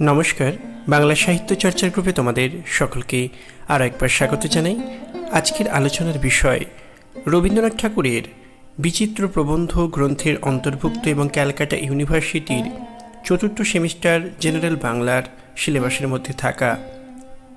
নমস্কার, বাংলা সাহিত্য চর্চার গ্রুপে তোমাদের সকলকে আরও একবার স্বাগত জানাই। আজকের আলোচনার বিষয়, রবীন্দ্রনাথ ঠাকুরের বিচিত্র প্রবন্ধ গ্রন্থের অন্তর্ভুক্ত এবং ক্যালকাটা ইউনিভার্সিটির চতুর্থ সেমিস্টার জেনারেল বাংলার সিলেবাসের মধ্যে থাকা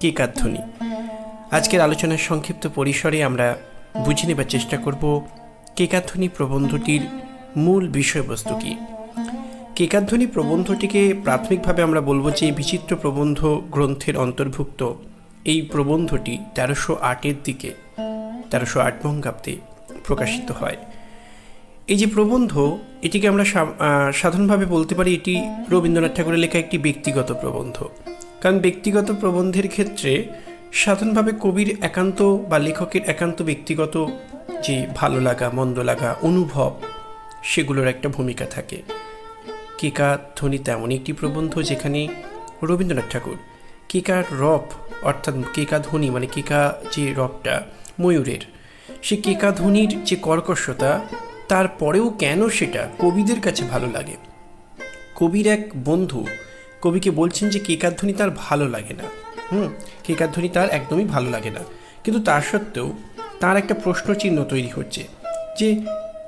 কেকাধ্বনি আজকের আলোচনার সংক্ষিপ্ত পরিসরে আমরা বুঝে নেবার চেষ্টা করব কেকাধ্বনি প্রবন্ধটির মূল বিষয়বস্তু কী। কেকাধ্বনি প্রবন্ধটিকে প্রাথমিকভাবে আমরা বলব যে বিচিত্র প্রবন্ধ গ্রন্থের অন্তর্ভুক্ত। এই প্রবন্ধটি তেরোশো আটের দিকে, তেরোশো আট বঙ্গাব্দে প্রকাশিত হয়। এই যে প্রবন্ধ, এটিকে আমরা সাধারণভাবে বলতে পারি এটি রবীন্দ্রনাথ ঠাকুরের লেখা একটি ব্যক্তিগত প্রবন্ধ। কারণ ব্যক্তিগত প্রবন্ধের ক্ষেত্রে সাধারণভাবে কবির একান্ত বা লেখকের একান্ত ব্যক্তিগত যে ভালো লাগা, মন্দ লাগা, অনুভব, সেগুলোর একটা ভূমিকা থাকে। কেকা ধ্বনি তেমন একটি প্রবন্ধ যেখানে রবীন্দ্রনাথ ঠাকুর কেকার রপ অর্থাৎ কেকা ধ্বনি মানে কেকা যে রবটা ময়ূরের, সে কেকা ধ্বনির যে কর্কশতা তারপরেও কেন সেটা কবিদের কাছে ভালো লাগে? কবির এক বন্ধু কবিকে বলছেন যে কেকাধ্বনি তার ভালো লাগে না। হুম কেকাধ্বনি তার একদমই ভালো লাগে না। কিন্তু তার সত্ত্বেও তার একটা প্রশ্ন চিহ্ন তৈরি হচ্ছে যে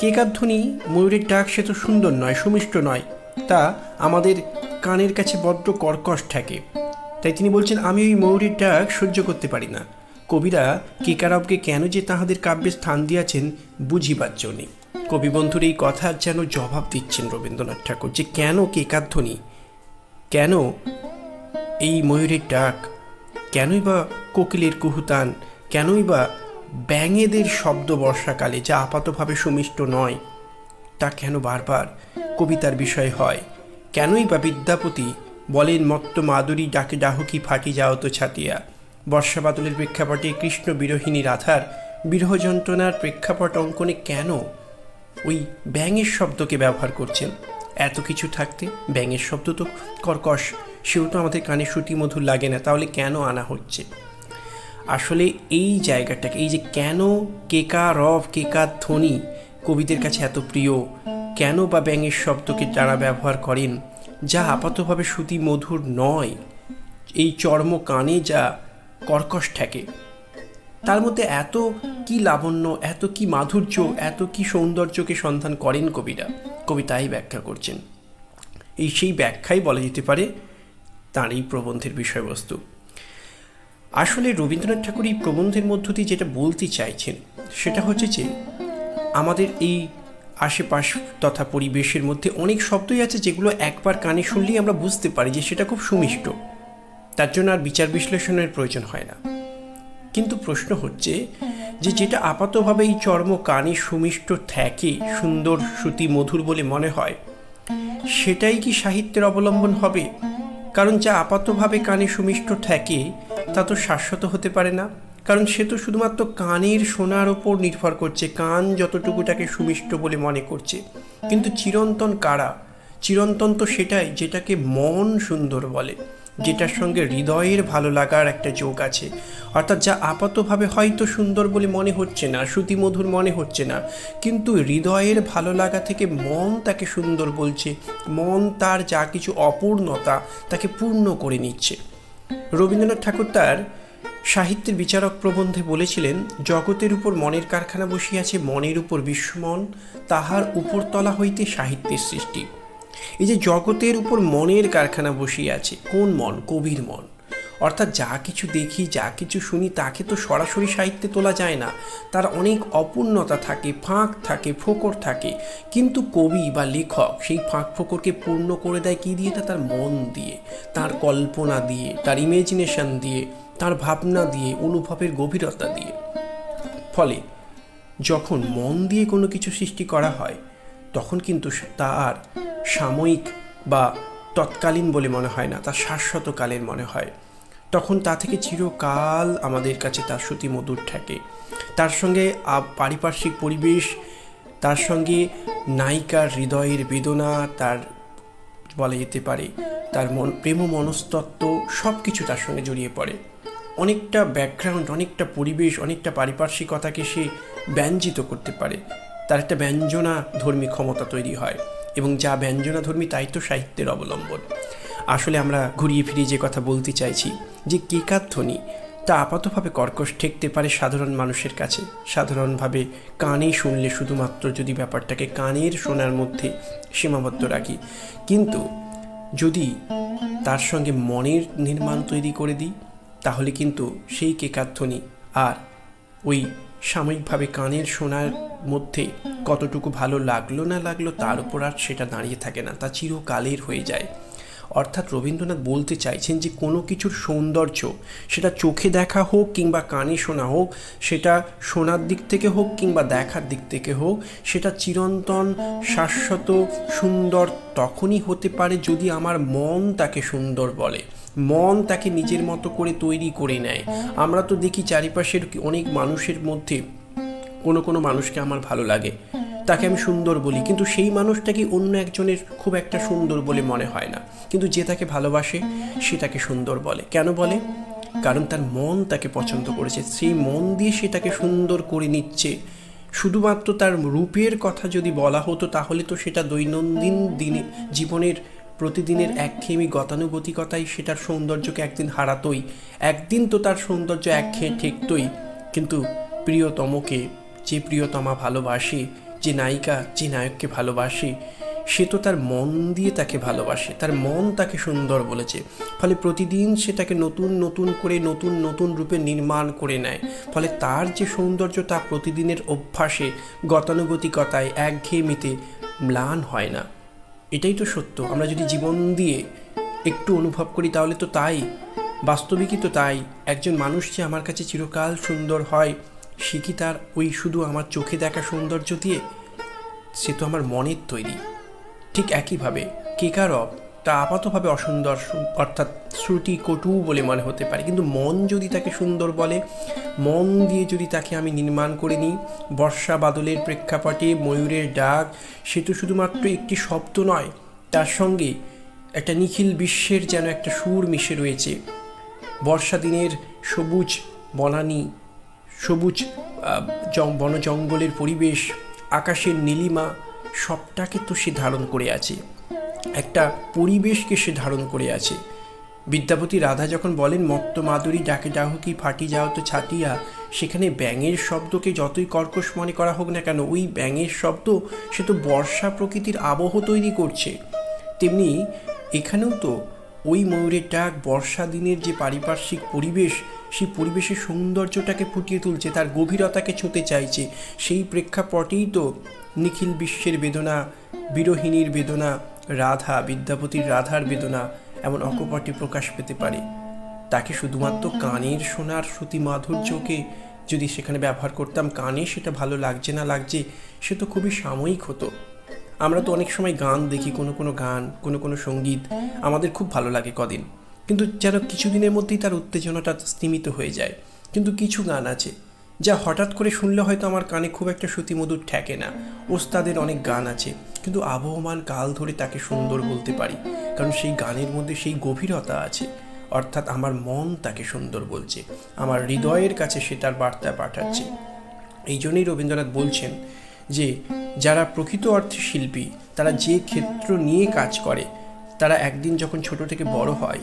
কেকাধ্বনি ময়ূরের ডাক সে তো সুন্দর নয়, সুমিষ্ট নয়। তা আমাদের কানের কাছে বড্ড কর্কশ থাকে তাই তিনি বলছেন, আমি ওই ময়ূরের ডাক সহ্য করতে পারি না। কবিরা কেকারবকে কেন যে তাহাদের কাব্যে স্থান দিয়াছেন বুঝিবার জন্যে। কবি বন্ধুর এই কথা যেন জবাব দিচ্ছেন রবীন্দ্রনাথ ঠাকুর, যে কেন কেকাধ্বনি, কেন এই ময়ূরের ডাক, কেনই বা কোকিলের কুহুতান, কেনই বা ব্যাঙেদের শব্দ বর্ষাকালে যা আপাতভাবে সুমিষ্ট নয়, তা কেন বারবার কবিতার বিষয় হয়। কেনই বা বিদ্যাপতি বলেন, মত্ত মাদুরী ডাকে ডাহকি ফাটি যাও তো ছাতিয়া। বর্ষা বাদলের প্রেক্ষাপটে কৃষ্ণ বিরোহিনী রাধার বিরহ যন্ত্রণার প্রেক্ষাপট অঙ্কনে কেন? ওই ব্যাঙের শব্দকে ব্যবহার করছেন। এত কিছু থাকতে ব্যাঙের শব্দ তো কর্কশ, সেও তো আমাদের কানে শ্রুতি মধুর লাগে না, তাহলে কেন আনা হচ্ছে? আসলে এই জায়গাটাকে, এই যে কেন কেকা রব কেকা ধ্বনি কবিদের কাছে এত প্রিয় কেন বা ব্যাঙের শব্দকে তারা ব্যবহার করেন, যা আপাতভাবে শ্রুতি মধুর নয়। এই চর্ম কানে যা কর্কশ থাকে তার মধ্যে এত কি লাবণ্য, এত কি মাধুর্য, এত কি সৌন্দর্যকে সন্ধান করেন কবিরা। কবি তাই ব্যাখ্যা করছেন। এই সেই ব্যাখ্যাই বলা যেতে পারে তার এই প্রবন্ধের বিষয়বস্তু। আসলে রবীন্দ্রনাথ ঠাকুর এই প্রবন্ধের মধ্য দিয়ে যেটা বলতে চাইছেন, সেটা হচ্ছে যে, আমাদের এই আশেপাশ তথা পরিবেশের মধ্যে অনেক শব্দই আছে যেগুলো একবার কানে শুনলেই আমরা বুঝতে পারি যে সেটা খুব সুমিষ্ট। তার জন্য আর বিচার বিশ্লেষণের প্রয়োজন হয় না। কিন্তু প্রশ্ন হচ্ছে যে যেটা আপাতভাবে এই চর্ম, কানে সুমিষ্ট থাকে সুন্দর, শ্রুতি, মধুর বলে মনে হয়, সেটাই কি সাহিত্যের অবলম্বন হবে? কারণ যা আপাতভাবে কানে সুমিষ্ট থাকে তা তো শাশ্বত হতে পারে না। কারণ সে তো শুধুমাত্র কানের শোনার ওপর নির্ভর করছে, কান যতটুকু তাকে সুমিষ্ট বলে মনে করছে। কিন্তু চিরন্তন কারা? চিরন্তন তো সেটাই যেটাকে মন সুন্দর বলে, যেটার সঙ্গে হৃদয়ের ভালো লাগার একটা যোগ আছে। অর্থাৎ যা আপাতভাবে হয়তো সুন্দর বলে মনে হচ্ছে না, শ্রুতিমধুর মনে হচ্ছে না, কিন্তু হৃদয়ের ভালো লাগা থেকে মন তাকে সুন্দর বলছে, মন তার যা কিছু অপূর্ণতা তাকে পূর্ণ করে নিচ্ছে। রবীন্দ্রনাথ ঠাকুর তার সাহিত্যের বিচারক প্রবন্ধে বলেছিলেন, জগতের উপর মনের কারখানা বসিয়াছে, মনের উপর বিশ্বমন তাহার উপরতলা হইতে সাহিত্যের সৃষ্টি। এই যে জগতের উপর মনের কারখানা বসিয়াছে, কোন মন? কবির মন। অর্থাৎ যা কিছু দেখি, যা কিছু শুনি, তাকে তো সরাসরি সাহিত্যে তোলা যায় না। তার অনেক অপূর্ণতা থাকে, ফাঁক থাকে, ফোকর থাকে। কিন্তু কবি বা লেখক সেই ফাঁক ফোকরকে পূর্ণ করে দেয় কী দিয়ে? তা তার মন দিয়ে, তার কল্পনা দিয়ে, তার ইমেজিনেশন দিয়ে। তার ভাবনা দিয়ে, অনুভবের গভীরতা দিয়ে। ফলে যখন মন দিয়ে কোনো কিছু সৃষ্টি করা হয়, তখন কিন্তু তা আর সাময়িক বা তৎকালীন বলে মনে হয় না তা শাশ্বতকালের মনে হয়। তখন তা থেকে চিরকাল আমাদের কাছে তার শ্রুতি মধুর থাকে তার সঙ্গে পারিপার্শ্বিক পরিবেশ, তার সঙ্গে নায়িকার হৃদয়ের বেদনা, তার বলা যেতে পারে, তার মন প্রেম মনস্তত্ত্ব সব কিছু তার সঙ্গে জড়িয়ে পড়ে। অনেকটা ব্যাকগ্রাউন্ড, অনেকটা পরিবেশ, অনেকটা পারিপার্শ্বিকতাকে সে ব্যঞ্জিত করতে পারে। তার একটা ব্যঞ্জনা ধর্মী ক্ষমতা তৈরি হয় এবং যা ব্যঞ্জনা ধর্মী তাই তো সাহিত্যের অবলম্বন। আসলে আমরা ঘুরিয়ে ফিরিয়ে যে কথা বলতে চাইছি, যে কেকার ধ্বনি তা আপাতভাবে কর্কশ ঠেকতে পারে সাধারণ মানুষের কাছে। সাধারণভাবে কানে শুনলে শুধুমাত্র যদি ব্যাপারটাকে কানের শোনার মধ্যে সীমাবদ্ধ রাখি। কিন্তু যদি তার সঙ্গে মনের নির্মাণ তৈরি করে দিই তাহলে কিন্তু সেই কেকার ধ্বনি আর ওই সাময়িকভাবে কানের শোনার মধ্যে কতটুকু ভালো লাগল না লাগল তার উপর আর সেটা দাঁড়িয়ে থাকে না, তা চিরকালের হয়ে যায়। অর্থাৎ রবীন্দ্রনাথ বলতে চাইছেন যে কোনো কিছুর সৌন্দর্য, সেটা চোখে দেখা হোক কিংবা কানে শোনা হোক, সেটা শোনার দিক থেকে হোক কিংবা দেখার দিক থেকে হোক, সেটা চিরন্তন, শাশ্বত, সুন্দর তখনই হতে পারে যদি আমার মন তাকে সুন্দর বলে। মন তাকে নিজের মতো করে তৈরি করে নেয়। আমরা তো দেখি চারিপাশের অনেক মানুষের মধ্যে কোনো কোনো মানুষকে আমার ভালো লাগে। তাকে আমি সুন্দর বলি। কিন্তু সেই মানুষটাকে অন্য একজনের খুব একটা সুন্দর বলে মনে হয় না। কিন্তু যে তাকে ভালোবাসে, সে তাকে সুন্দর বলে। কেন বলে? কারণ তার মন তাকে পছন্দ করেছে। সেই মন দিয়ে সে তাকে সুন্দর করে নিচ্ছে। শুধুমাত্র তার রূপের কথা যদি বলা হতো, তাহলে তো সেটা দৈনন্দিন দিনে জীবনের প্রতিদিনের একঘেয়েমি গতানুগতিকতাই সেটার সৌন্দর্যকে একদিন হারাতই, একদিন তো তার সৌন্দর্য একঘেয়ে ঠেকতই। কিন্তু প্রিয়তমকে, যে প্রিয়তমা ভালোবাসে, যে নায়িকা, যে নায়ককে ভালোবাসে, সে তো তার মন দিয়ে তাকে ভালোবাসে, তার মন তাকে সুন্দর বলেছে। ফলে প্রতিদিন সে তাকে নতুন নতুন করে, নতুন নতুন রূপে নির্মাণ করে নেয়। ফলে তার যে সৌন্দর্য তা প্রতিদিনের অভ্যাসে গতানুগতিকতায় একঘেয়েমিতে ম্লান হয় না। এটাই তো সত্য। আমরা যদি জীবন দিয়ে একটু অনুভব করি, তাহলে তো তাই। বাস্তবিকই তো তাই। একজন মানুষ যে আমার কাছে চিরকাল সুন্দর হয়, সে কি তার ওই শুধু আমার চোখে দেখা সৌন্দর্য দিয়ে? সে তো আমার মনের তৈরি। ঠিক একইভাবে, কে কেকারব তা আপাতভাবে অসুন্দর অর্থাৎ শ্রুতি কটু বলে মনে হতে পারে। কিন্তু মন যদি তাকে সুন্দর বলে মন দিয়ে যদি তাকে আমি নির্মাণ করে নিই বর্ষা বাদলের প্রেক্ষাপটে ময়ূরের ডাক সে তো শুধুমাত্র একটি শব্দ নয় তার সঙ্গে একটা নিখিল বিশ্বের যেন একটা সুর মিশে রয়েছে। বর্ষা দিনের সবুজ বনানী সবুজ আহ, জং- বন জঙ্গলের পরিবেশ আকাশের নীলিমা সবটাকে তো সে ধারণ করে আছে। একটা পরিবেশকে সে ধারণ করে আছে। বিদ্যাপতি রাধা যখন বলেন, মত্ত মাদুরী ডাকে ডাহু কি ফাটি যাও তো ছাটিয়া সেখানে ব্যাঙের শব্দকে যতই কর্কশ মনে করা হোক না কেন, ওই ব্যাঙের শব্দ সে তো বর্ষা প্রকৃতির আবহ তৈরি করছে। তেমনি এখানেও তো ওই ময়ূরের ডাক, বর্ষা দিনের যে পারিপার্শ্বিক পরিবেশ, সেই পরিবেশের সৌন্দর্যটাকে ফুটিয়ে তুলছে, তার গভীরতাকে ছুঁতে চাইছে। সেই প্রেক্ষাপটেই তো নিখিল বিশ্বের বেদনা, বিরোহিণীর বেদনা রাধা বিদ্যাপতির রাধার বেদনা এমন অকপটে প্রকাশ পেতে পারে। তাকে শুধুমাত্র কানের শোনার শ্রুতি মাধুর্যকে যদি সেখানে ব্যবহার করতাম, কানে সেটা ভালো লাগছে না লাগছে, সে তো খুবই সাময়িক হতো। আমরা তো অনেক সময় গান দেখি, কোনো কোনো গান, কোনো কোনো সংগীত, আমাদের খুব ভালো লাগে কদিন। কিন্তু যেন কিছুদিনের মধ্যেই তার উত্তেজনাটা স্তীমিত হয়ে যায়। কিন্তু কিছু গান আছে যা হঠাৎ করে শুনলে হয়তো আমার কানে খুব একটা শ্রুতিমধুর ঠেকে না। ওস্তাদের অনেক গান আছে, কিন্তু আবহমান কাল ধরে তাকে সুন্দর বলতে পারি, কারণ সেই গানের মধ্যে সেই গভীরতা আছে। অর্থাৎ আমার মন তাকে সুন্দর বলছে, আমার হৃদয়ের কাছে সে তার বার্তা পাঠাচ্ছে। এই জন্যই রবীন্দ্রনাথ বলছেন যে, যারা প্রকৃত অর্থে শিল্পী, তারা যে ক্ষেত্র নিয়ে কাজ করে, তারা একদিন যখন ছোট থেকে বড় হয়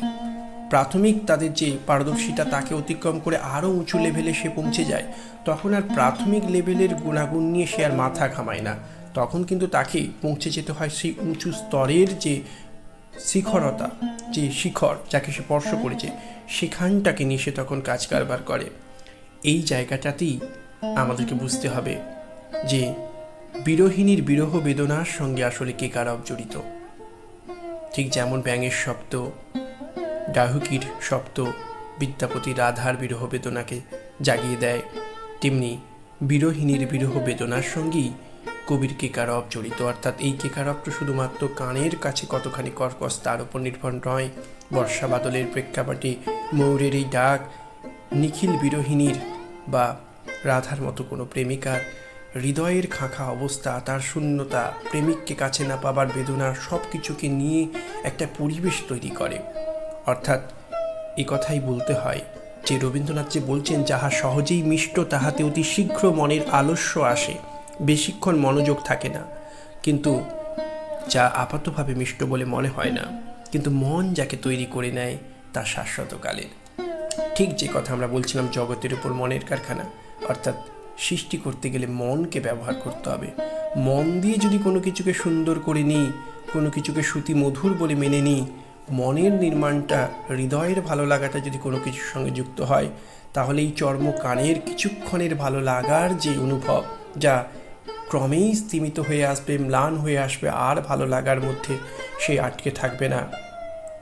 প্রাথমিক তাদের যে পারদর্শিতা তাকে অতিক্রম করে আরও উঁচু লেভেলে সে পৌঁছে যায়, তখন আর প্রাথমিক লেভেলের গুণাগুণ নিয়ে সে আর মাথা ঘামায় না। তখন কিন্তু তাকে পৌঁছে যেতে হয় সেই উঁচু স্তরের যে শিখরতা, যে শিখর যাকে সে স্পর্শ করেছে, সেখানটাকে নিয়ে সে তখন কাজ কারবার করে। এই জায়গাটাতেই আমাদেরকে বুঝতে হবে যে বিরোহিণীর বিরহ বেদনার সঙ্গে আসলে কে কারব জড়িত ঠিক যেমন ব্যাঙের শব্দ ডাহুকির শব্দ বিদ্যাপতি রাধার বিরহ বেদনাকে জাগিয়ে দেয়। তেমনি বিরোহিণীর বিরহ বেদনার সঙ্গেই কবির কেকারব জড়িত। অর্থাৎ এই কেকারবটা শুধুমাত্র কানের কাছে কতখানি কর্কশ, তার উপর নির্ভর নয়, বর্ষা বাদলের প্রেক্ষাপটে ময়ূরের এই ডাক, নিখিল বিরোহিণীর বা রাধার মতো কোনো প্রেমিকার হৃদয়ের খাঁখা অবস্থা, তার শূন্যতা, প্রেমিককে কাছে না পাবার বেদনা সব কিছুকে নিয়ে একটা পরিবেশ তৈরি করে। অর্থাৎ এ কথাই বলতে হয় যে রবীন্দ্রনাথ যে বলছেন, যাহা সহজেই মিষ্ট, তাহাতে অতি শীঘ্র মনের আলস্য আসে, বেশিক্ষণ মনোযোগ থাকে না। কিন্তু যা আপাতভাবে মিষ্ট বলে মনে হয় না, কিন্তু মন যাকে তৈরি করে নেয়, তা শাশ্বতকালের। ঠিক যে কথা আমরা বলছিলাম, জগতের উপর মনের কারখানা। অর্থাৎ সৃষ্টি করতে গেলে মনকে ব্যবহার করতে হবে। মন দিয়ে যদি কোনো কিছুকে সুন্দর করে নিই, কোনো কিছুকে শ্রুতি মধুর বলে মেনে নিই মনের নির্মাণটা হৃদয়ের ভালো লাগাটা যদি কোনো কিছুর সঙ্গে যুক্ত হয়, তাহলে এই চর্ম কানের কিছুক্ষণের ভালো লাগার যে অনুভব, যা ক্রমেই স্তীমিত হয়ে আসবে, ম্লান হয়ে আসবে, আর ভালো লাগার মধ্যে সে আটকে থাকবে না।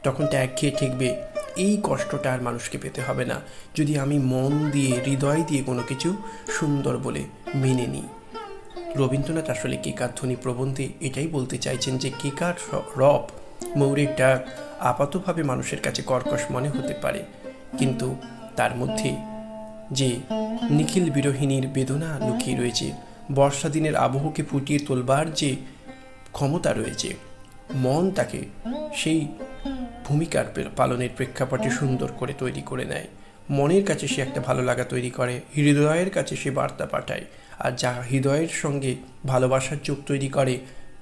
তখন ত্যাগ খেয়ে ঠেকবে, এই কষ্টটা আর মানুষকে পেতে হবে না। যদি আমি মন দিয়ে, হৃদয় দিয়ে কোনো কিছু সুন্দর বলে মেনে নিই। রবীন্দ্রনাথ আসলে কেকার ধ্বনি প্রবন্ধে এটাই বলতে চাইছেন যে, কেকার রব ময়ূরের ডাক আপাতভাবে মানুষের কাছে কর্কশ মনে হতে পারে। কিন্তু তার মধ্যে যে নিখিল বিরোহিনীর বেদনা লুকিয়ে রয়েছে, বর্ষা দিনের আবহকে ফুটিয়ে তোলবার যে ক্ষমতা রয়েছে, মন তাকে সেই ভূমিকার পালনের প্রেক্ষাপটে সুন্দর করে তৈরি করে নেয়। মনের কাছে সে একটা ভালো লাগা তৈরি করে, হৃদয়ের কাছে সে বার্তা পাঠায়, আর যা হৃদয়ের সঙ্গে ভালোবাসার চোখ তৈরি করে,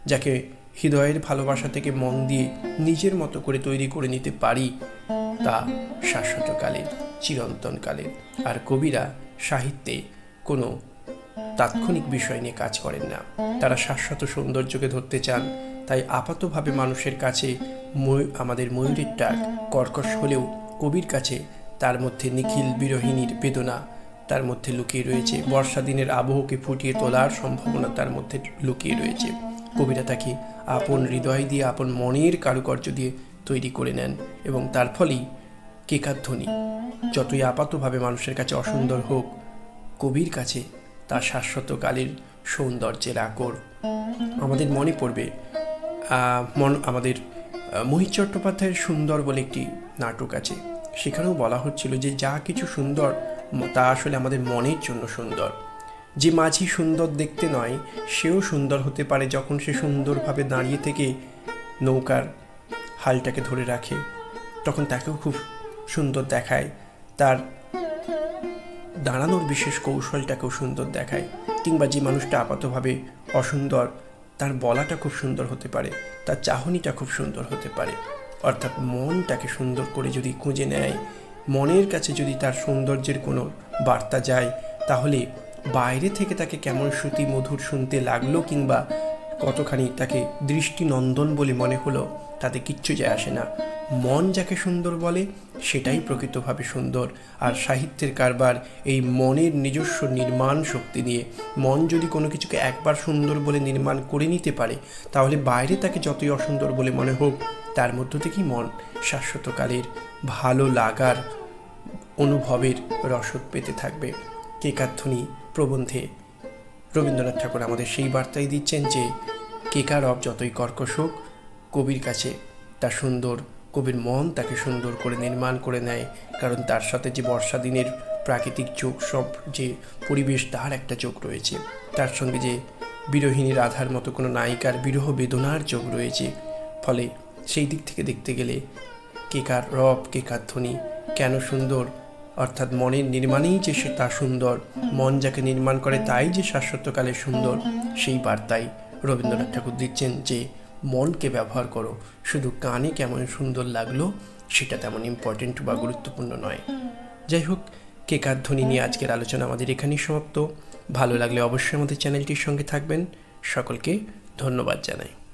যাকে হৃদয়ের ভালোবাসা থেকে মন দিয়ে নিজের মতো করে তৈরি করে নিতে পারি তা শাশ্বতকালের চিরন্তনকালের আর কবিরা সাহিত্যে কোনো তাৎক্ষণিক বিষয় নিয়ে কাজ করেন না। তারা শাশ্বত সৌন্দর্যকে ধরতে চান, তাই আপাতভাবে মানুষের কাছে আমাদের ময়ূরের ডাক কর্কশ হলেও কবির কাছে তার মধ্যে নিখিল বিরোহিনীর বেদনা তার মধ্যে লুকিয়ে রয়েছে। বর্ষা দিনের আবহকে ফুটিয়ে তোলার সম্ভাবনা তার মধ্যে লুকিয়ে রয়েছে। কবিরা তাকে আপন হৃদয় দিয়ে, আপন মনের কারুকার্য দিয়ে তৈরি করে নেন এবং তার ফলেই কেকার ধ্বনি। যতই আপাতভাবে মানুষের কাছে অসুন্দর হোক, কবির কাছে তার শাশ্বতকালের সৌন্দর্যের আকর। আমাদের মনে পড়বে মন, আমাদের মোহিত চট্টোপাধ্যায়ের সুন্দর বলে একটি নাটক আছে। সেখানেও বলা হচ্ছিল যে যা কিছু সুন্দর, তা আসলে আমাদের মনের জন্য সুন্দর। যে মাঝি সুন্দর দেখতে নয়, সেও সুন্দর হতে পারে যখন সে সুন্দরভাবে দাঁড়িয়ে থেকে নৌকার হালটাকে ধরে রাখে। তখন তাকেও খুব সুন্দর দেখায়। তার দাঁড়ানোর বিশেষ কৌশলটাকেও সুন্দর দেখায়। কিংবা যে মানুষটা আপাতভাবে অসুন্দর, তার বলাটা খুব সুন্দর হতে পারে। তার চাহনিটা খুব সুন্দর হতে পারে। অর্থাৎ মনটাকে সুন্দর করে যদি খুঁজে নেয়, মনের কাছে যদি তার সৌন্দর্যের কোনো বার্তা যায়, তাহলে বাইরে থেকে তাকে কেমন শ্রুতি মধুর শুনতে লাগল কিংবা কতখানি তাকে দৃষ্টিনন্দন বলে মনে হলো, তাতে কিচ্ছু যায় আসে না। মন যাকে সুন্দর বলে, সেটাই প্রকৃতভাবে সুন্দর। আর সাহিত্যের কারবার এই মনের নিজস্ব নির্মাণ শক্তি নিয়ে। মন যদি কোনো কিছুকে একবার সুন্দর বলে নির্মাণ করে নিতে পারে, তাহলে বাইরে তাকে যতই অসুন্দর বলে মনে হোক, তার মধ্য থেকেই মন শাশ্বতকালের ভালো লাগার অনুভবের রসদ পেতে থাকবে। কেকাধ্বনি প্রবন্ধে। রবীন্দ্রনাথ ঠাকুর আমাদের সেই বার্তাই দিচ্ছেন যে, কেকার অব যতই কর্কশ হোক, কবির কাছে তা সুন্দর, কবির মন তাকে সুন্দর করে নির্মাণ করে নেয়, কারণ তার সাথে যে বর্ষা দিনের প্রাকৃতিক চোখ সব যে পরিবেশ, তার একটা চোখ রয়েছে। তার সঙ্গে যে বিরোহিনীর আধার মতো কোনো নায়িকার বিরহ বেদনার চোখ রয়েছে। ফলে সেই দিক থেকে দেখতে গেলে কেকার রব কেকার ধ্বনি কেন সুন্দর অর্থাৎ মনের নির্মাণেই যে সে তা সুন্দর, মন যাকে নির্মাণ করে তাই যে শাশ্বতকালে সুন্দর, সেই বার্তাই রবীন্দ্রনাথ ঠাকুর দিচ্ছেন যে, মনকে ব্যবহার করো, শুধু কানে কেমন সুন্দর লাগল, সেটা তেমন ইম্পর্টেন্ট বা গুরুত্বপূর্ণ নয়। যাই হোক কেকার ধ্বনি নিয়ে আজকের আলোচনা আমাদের এখানেই সমাপ্ত। ভালো লাগলে অবশ্যই আমাদের চ্যানেলটির সঙ্গে থাকবেন। সকলকে ধন্যবাদ জানাই।